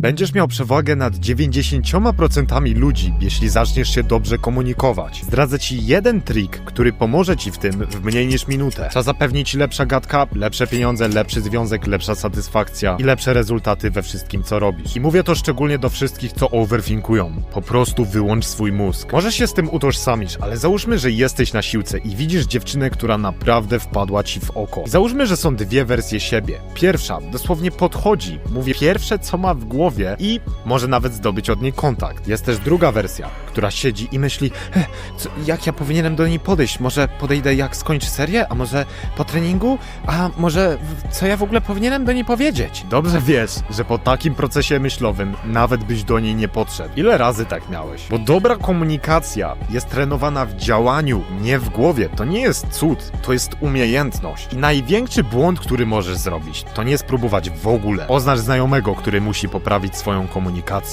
Będziesz miał przewagę nad 90% ludzi, jeśli zaczniesz się dobrze komunikować. Zdradzę ci jeden trik, który pomoże ci w tym w mniej niż minutę. Co zapewni ci lepsza gadka, lepsze pieniądze, lepszy związek, lepsza satysfakcja i lepsze rezultaty we wszystkim, co robisz. I mówię to szczególnie do wszystkich, co overthinkują. Po prostu wyłącz swój mózg. Możesz się z tym utożsamić, ale załóżmy, że jesteś na siłce i widzisz dziewczynę, która naprawdę wpadła ci w oko. I załóżmy, że są dwie wersje siebie. Pierwsza dosłownie podchodzi, mówi pierwsze, co ma w głowie i może nawet zdobyć od niej kontakt. Jest też druga wersja, która siedzi i myśli, "He, co, jak ja powinienem do niej podejść? Może podejdę jak skończy serię? A może po treningu? A może co ja w ogóle powinienem do niej powiedzieć? Dobrze wiesz, że po takim procesie myślowym nawet byś do niej nie podszedł. Ile razy tak miałeś? Bo dobra komunikacja jest trenowana w działaniu, nie w głowie. To nie jest cud, to jest umiejętność. I największy błąd, który możesz zrobić, to nie spróbować w ogóle. Oznacz znajomego, który musi poprawić swoją komunikację.